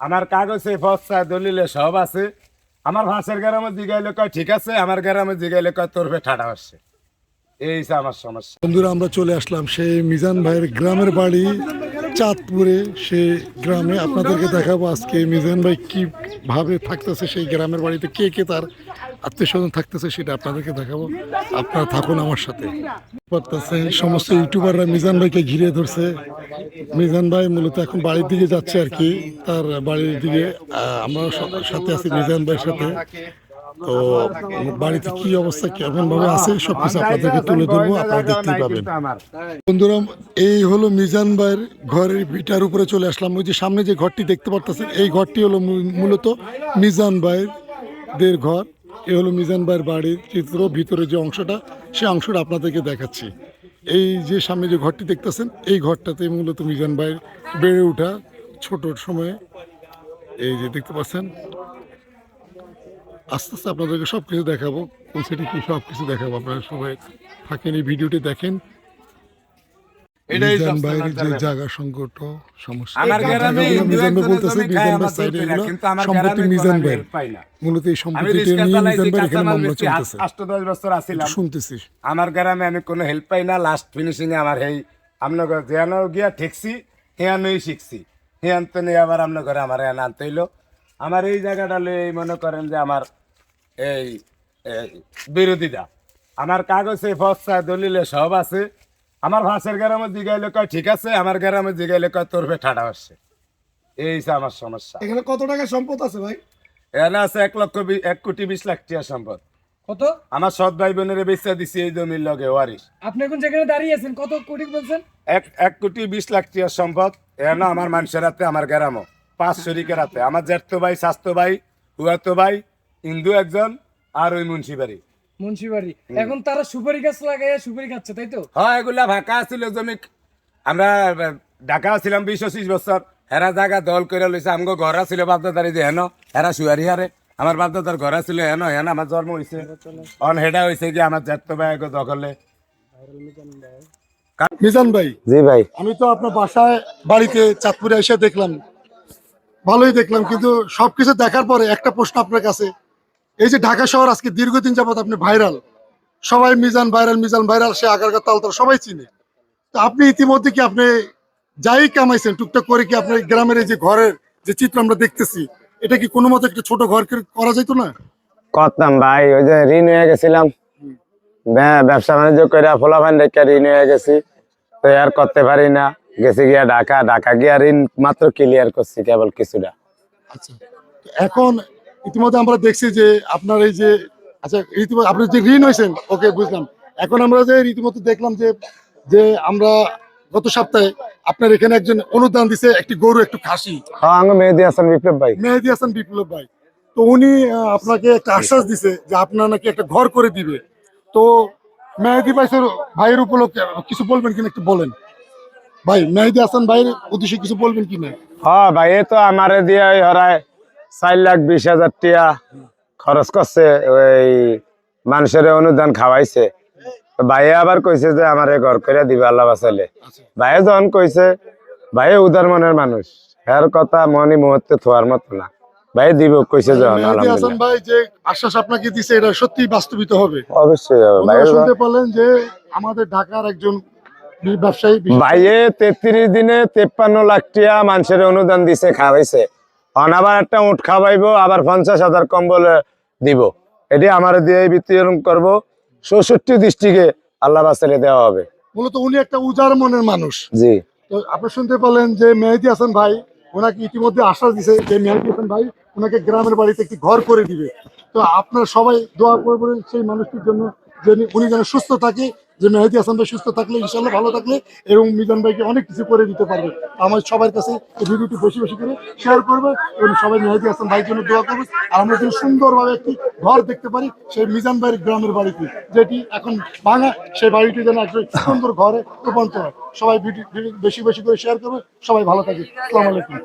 আমার কাগজে ফসা দলিলে সব আছে। আমার ভাষার গ্রামে জিগাইলে কয়, ঠিক আছে? আমার গ্রামে জিগাইলে কয়, তোর ফে ঠাডা আসছে এই আমার সমস্যা। বন্ধুরা, আমরা চলে আসলাম সেই মিজান ভাইয়ের গ্রামের বাড়ি। চাঁদপুরে সে গ্রামে আপনাদেরকে দেখাবো আজকে মিজান ভাই কীভাবে থাকতেছে সেই গ্রামের বাড়িতে, কে কে তার আত্মীয় স্বজন থাকতেছে সেটা আপনাদেরকে দেখাবো। আপনারা থাকুন আমার সাথে। করতেছে সমস্ত ইউটিউবাররা মিজান ভাইকে ঘিরে ধরছে। মিজান ভাই মূলত এখন বাড়ির দিকে যাচ্ছে আর কি। তার বাড়ির দিকে আমরা সাথে আছি মিজান ভাইয়ের সাথে। তো বাড়িতে কি অবস্থা? কেমন ভাবে আছে? সবকিছু আপনাদেরকে তুলে ধরবো আপনারা দেখতেই পাবেন। বন্ধুরা এই হলো মিজান ভাইয়ের ঘরের ভিটার উপরে চলে আসলাম। ওই যে সামনে যে ঘরটি দেখতে পারতেছেন এই ঘরটি হলো মূলত মিজান ভাইয়ের ঘর। এই হলো মিজান ভাইয়ের বাড়ির চিত্র ভিতরে যে অংশটা সেই অংশটা আপনাদেরকে দেখাচ্ছি। এই যে সামনে যে ঘরটি দেখতেছেন এই ঘরটাতে মূলত মিজান ভাইয়ের বেড়ে ওঠা ছোট সময়ে। এই যে দেখতে পাচ্ছেন আস্তে আস্তে আপনাদেরকে সব কিছু দেখাবো কোন সেটি কি সব কিছু দেখাবো আপনারা সবাই থাকেন এই ভিডিওটি দেখেন। যে জায়গা সংকট সমস্যা। আমার গ্রামে মিজান বলতেছে মিজান ভাই সাইডে এগুলো সম্পত্তি মিজান ভাই help পাই না। মূলত এই আমি সম্পত্তিটা নিয়ে মিজান ভাই এখানে মামলা চলতেছে। দশ বছর আসিলাম শুনতেছি। আমার গ্রামে আমি কোনো হেল্প পাই না লাস্ট ফিনিশিং এ আমার এই যেন গিয়া ঠেকছি হেয়ানই শিখছি। হেয়ান তো নিয়ে আবার আমার হেয়ান আনতে হইল। আমার এই জায়গাটা লই এই মনে করেন যে আমার এই বিরোধিতা। আমার কাগজে ফসা দলিলে সব আছে। আমার ভাষার গ্রামে জিগাইলে কয় ঠিক আছে। আমার গ্রামে জিগাইলে কয় তোর ফে ঠাডা আসছে এই আমার সমস্যা। এখানে কত টাকা সম্পদ আছে ভাই? এখানে আছে এক লক্ষ বি- এক কোটি বিশ লাখ টিয়া সম্পদ। কত? আমার সৎ ভাই বোনের বেচা দিছি এই জমির লগে ওয়ারিস আপনি এখন যেখানে দাঁড়িয়ে আছেন কত কোটি বলছেন? এক এক কোটি বিশ লাখ টিয়ার সম্পদ। এন আমার মানুষের হাতে আমার গ্রামও। পাঁচ শরিকের হাতে। আমার জ্যাঠতো ভাই স্বাস্থ্য ভাই হুয়াতো ভাই হিন্দু একজন আর ওই মুন্সিবাড়ি মুন্সিবাড়ি এখন তারা সুপারি গাছ লাগাইয়া সুপারি খাচ্ছে তাই তো? হয় এগুলা ফাঁকা ছিল জমি আমরা ঢাকা ছিলাম বিশ পঁচিশ বছর। হেরা জায়গা দল করে লইছে আমগো ঘর ছিল বাপদাদারি যে হেন। হেরা শুয়ারি হারে। আমার বাপদাদার ঘর ছিল হেন হেন আমার জন্ম হয়েছে অন হেডা হয়েছে কি আমার জ্যাঠতো ভাই দখলে। মিজান ভাই জি ভাই। আমি তো আপনার বাসায় বাড়িতে চাঁদপুরে এসে দেখলাম। ভালোই দেখলাম, কিন্তু সবকিছু দেখার পরে একটা প্রশ্ন আপনার কাছে। এই যে ঢাকা শহর আজকে দীর্ঘদিন যাবত আপনি ভাইরাল, সবাই মিজান ভাইরাল মিজান ভাইরাল, সে আগারগাঁ তালতলা সবাই চিনে। তো আপনি ইতিমধ্যে কি আপনি যাই কামাইছেন, টুকটাক করে কি আপনার গ্রামের এই যে ঘরের যে চিত্র আমরা দেখতেছি, এটা কি কোনো মতো একটা ছোট ঘর করা যেত না? করতাম ভাই, ওই যে ঋণ হয়ে গেছিলাম। ব্যা- ব্যবসা বাণিজ্য করে ফলাফান রেখে ঋণ হয়ে গেছি, তো আর করতে পারি না। গেছি গিয়া ঢাকা ঢাকা গিয়া ঋণ মাত্র ক্লিয়ার করছি কেবল কিছুটা। আচ্ছা। তো এখন ইতিমধ্যে আমরা দেখছি যে আপনার এই যে আচ্ছা ইতিমধ্যে আপনি যে ঋণ হয়েছেন ওকে বুঝলাম। এখন আমরা যে রীতিমতো দেখলাম যে যে আমরা গত সপ্তাহে আপনার এখানে একজন অনুদান দিছে একটি গরু একটু খাসি। হ্যাঁ মেহেদি হাসান বিপ্লব ভাই। মেহেদি হাসান বিপ্লব ভাই। তো উনি আপনাকে একটা আশ্বাস দিছে যে আপনার নাকি একটা ঘর করে দিবে। তো মেহেদি ভাইয়ের ভাইয়ের উপলক্ষে কিছু বলবেন কিনা একটু বলেন। ভাই মেহেদি হাসান ভাইয়ের উদ্দেশ্যে কিছু বলবেন কিনা হ্যাঁ ভাই এই তো আমারে দিয়ে হরায় চার লাখ বিশ হাজার টিয়া খরচ করছে ওই মানুষের অনুদান খাওয়াইছে। তো ভাইয়ে আবার কইছে যে আমার ঘর করে দিবে আল্লাহ বাঁচাইলে। ভাইয়ে যখন কইছে ভাইয়ে উদার মনের মানুষ। এর কথা মনি মুহূর্তে থোয়ার মতো না। ভাই দিব কইছে যখন আলহামদুলিল্লাহ। ভাই যে আশ্বাস আপনাকে দিছে এটা সত্যি বাস্তবিত হবে। অবশ্যই হবে ভাই শুনতে পারলেন যে আমাদের ঢাকার একজন ব্যবসায়ী ভাইয়ে তেত্রিশ দিনে তেপ্পান্ন লাখ টিয়া মানুষের অনুদান দিছে খাওয়াইছে। অন আবার একটা উঠ খাওয়াইবো আবার পঞ্চাশ হাজার কম্বল দিব। এটি আমার দিয়ে বিতরণ করব। চৌষট্টি ডিস্ট্রিক্টে আল্লাহ বাসালে দেওয়া হবে। মূলত উনি একটা উজার মনের মানুষ। জি। তো আপনি শুনতে যে মেহেদি হাসান ভাই ওনাকে ইতিমধ্যে আশ্বাস দিছে যে মেহেদি হাসান ভাই ওনাকে গ্রামের বাড়িতে একটি ঘর করে দিবে। তো আপনারা সবাই দোয়া করবেন সেই মানুষটির জন্য উনি যেন সুস্থ থাকে। যে মেহেদি হাসান ভাই সুস্থ থাকলে ইনশাল্লাহ ভালো থাকলে এবং মিজান ভাইকে অনেক কিছু করে দিতে পারবে। আমার সবার কাছে এই ভিডিওটি বেশি বেশি করে শেয়ার করবে এবং সবাই মেহেদি হাসান ভাইয়ের জন্য দোয়া করবে। আর আমরা যদি সুন্দরভাবে একটি ঘর দেখতে পারি, সেই মিজান ভাইয়ের গ্রামের বাড়িতে, যেটি এখন ভাঙা, সেই বাড়িটি যেন একটা সুন্দর ঘরে রূপান্তর হয়। সবাই ভিডিও বেশি বেশি করে শেয়ার করবে। সবাই ভালো থাকে আসসালামু আলাইকুম।